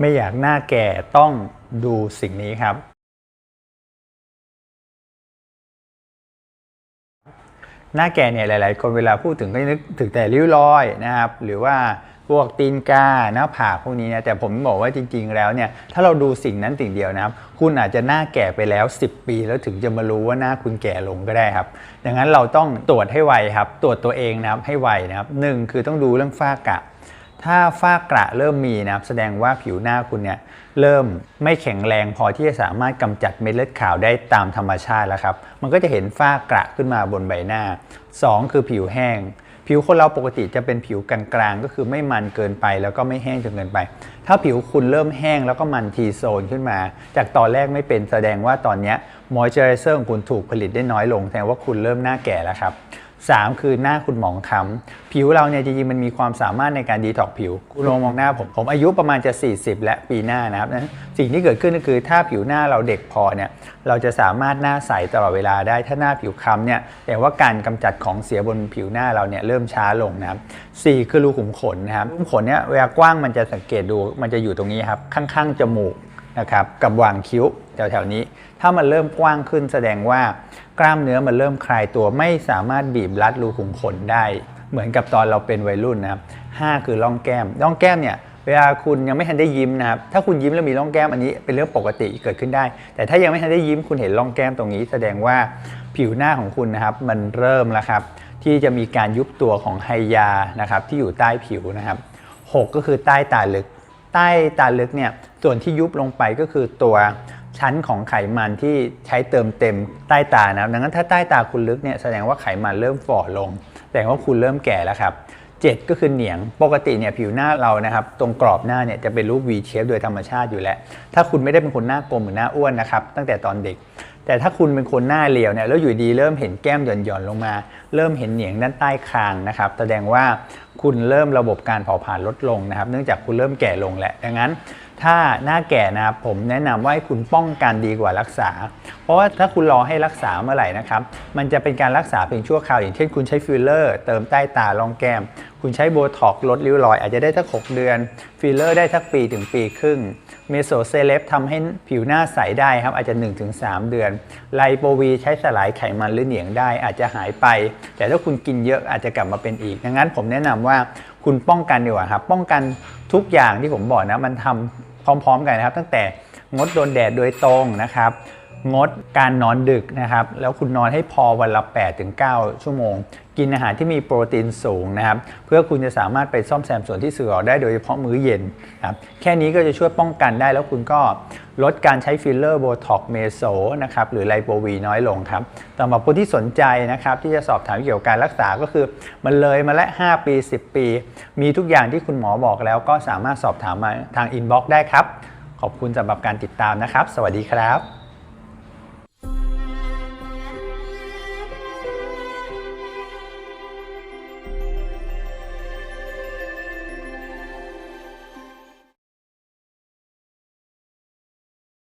ไม่อยากหน้าแก่ต้องดูสิ่งนี้ครับ หน้าแก่เนี่ยหลาย ๆ คนเวลาพูดถึงก็นึกถึงแต่ริ้วรอยนะครับ หรือว่าพวกตีนกาหน้าผากพวกนี้นะแต่ผมบอกว่าจริง ๆ แล้วเนี่ยถ้าเราดูสิ่งนั้นสิ่งเดียวนะครับ คุณอาจจะหน้าแก่ไปแล้ว 10 ปี แล้วถึงจะมารู้ว่าหน้าคุณแก่ลงก็ได้ครับ ดังนั้นเราต้องตรวจให้ไวครับ ตรวจตัวเองนะครับให้ไวนะครับหนึ่งคือต้องดูเรื่องฝ้ากระ ถ้าฝ้ากระเริ่มมีนะครับแสดงว่าผิวหน้าคุณเนี่ยเริ่มไม่แข็งแรงพอที่จะสามารถกำจัดเม็ดเลือดขาวได้ตามธรรมชาติแล้วครับ มันก็จะเห็นฝ้ากระขึ้นมาบนใบหน้า 2 คือผิวแห้ง ผิวคนเราปกติจะเป็นผิวกลางๆก็คือไม่มันเกินไปแล้วก็ไม่แห้งจนเกินไป ถ้าผิวคุณเริ่มแห้งแล้วก็มันทีโซนขึ้นมา จากตอนแรกไม่เป็นแสดงว่าตอนนี้มอยเจอไรเซอร์ของคุณถูกผลิตได้น้อยลงแสดงว่าคุณเริ่มหน้าแก่แล้วครับ 3 คือหน้าคุณหมองคล้ำผิวเราเนี่ยจริงๆมันมีความสามารถในการดีท็อกผิว คุณลองมองหน้าผม ผมอายุประมาณจะ 40 และปีหน้านะครับสิ่งที่เกิดขึ้นก็คือถ้าผิวหน้าเราเด็กพอเนี่ยเราจะสามารถหน้าใสตลอดเวลาได้ถ้าหน้าผิวคล้ำเนี่ยแต่ว่าการกำจัดของเสียบนผิวหน้าเราเนี่ยเริ่มช้าลงนะครับสี่คือรูขุมขนนะครับรูขุมขนเนี่ยเวลากว้างมันจะสังเกตดูมันจะอยู่ตรงนี้ครับข้างๆจมูก นะครับกับหว่างคิ้วแถวๆนี้ ถ้ามันเริ่มกว้างขึ้นแสดงว่ากล้ามเนื้อมันเริ่มคลายตัวไม่สามารถบีบรัดรูขุมขนได้ เหมือนกับตอนเราเป็นวัยรุ่นนะครับห้าคือร่องแก้มร่องแก้มเนี่ยเวลาคุณยังไม่ทันได้ยิ้มนะครับถ้าคุณยิ้มแล้วมีร่องแก้มอันนี้เป็นเรื่องปกติเกิดขึ้นได้ แต่ถ้ายังไม่ทันได้ยิ้มคุณเห็นร่องแก้มตรงนี้ แสดงว่าผิวหน้าของคุณนะครับมันเริ่มแล้วครับที่จะมีการยุบตัวของไฮยานะครับที่อยู่ใต้ผิวนะครับหกก็คือใต้ตาลึก ใต้ตาลึกเนี่ยส่วนที่ยุบลงไปก็คือตัวชั้นของไขมันที่ใช้เติมเต็มใต้ตานะดังนั้นถ้าใต้ตาคุณลึกเนี่ยแสดงว่าไขมันเริ่มฝ่อลง แสดงว่าคุณเริ่มแก่แล้วครับ7ก็คือเหนียง ปกติเนี่ยผิวหน้าเรานะครับตรงกรอบหน้าเนี่ยจะเป็นรูป V shape โดยธรรมชาติอยู่แล้ว ถ้าคุณไม่ได้เป็นคนหน้ากลมหรือหน้าอ้วนนะครับตั้งแต่ตอนเด็ก แต่ถ้าคุณเป็นคนหน้าเรียวเนี่ยแล้วอยู่ดีเริ่มเห็นแก้มหย่อนๆลงมา เริ่มเห็นเหนียงด้านใต้คางนะครับแสดงว่าคุณเริ่มระบบการเผาผลาญลดลงนะครับ เนื่องจากคุณเริ่มแก่ลงแหละดังนั้นถ้าหน้าแก่นะครับผมแนะนำว่าให้คุณป้องกันดีกว่ารักษา เพราะว่าถ้าคุณรอให้รักษาเมื่อไหร่นะครับ มันจะเป็นการรักษาเพียงชั่วคราวอย่างเช่นคุณใช้ฟิลเลอร์ เติมใต้ตาร่องแก้ม คุณใช้โบท็อกลดริ้วรอยอาจจะได้สัก 6 เดือน ฟิลเลอร์ได้สักปีถึงปีครึ่ง เมโซเซเลฟทำให้ผิวหน้าใสได้ครับ อาจจะ 1-3 เดือน ไลโปวีใช้สลายไขมันหรือเหนียงได้ อาจจะหายไป แต่ถ้าคุณกินเยอะอาจจะกลับมาเป็นอีก ดังนั้นผมแนะนำว่าคุณป้องกันดีกว่าครับ ป้องกันทุกอย่างที่ผมบอกนะ มันทำพร้อม ๆ กันนะครับ ตั้งแต่งดโดนแดดโดยตรงนะครับ งดการนอนดึกนะครับ แล้วคุณนอนให้พอวันละ8-9ชั่วโมง กินอาหารที่มีโปรตีนสูงนะครับ เพื่อคุณจะสามารถไปซ่อมแซมส่วนที่เสื่อมได้โดยเฉพาะมื้อเย็นครับ แค่นี้ก็จะช่วยป้องกันได้แล้วคุณก็ลดการใช้ฟิลเลอร์โบท็อกเมโซนะครับ หรือไลโปวีน้อยลงครับสำหรับคนที่สนใจนะครับ ที่จะสอบถามเกี่ยวกับการรักษาก็คือ มันเลยมาแล้ว5ปี 10 ปี มีทุกอย่างที่คุณหมอบอกแล้วก็สามารถสอบถามมาทางอินบ็อกซ์ได้ครับ ขอบคุณสำหรับการติดตามนะครับ สวัสดีครับ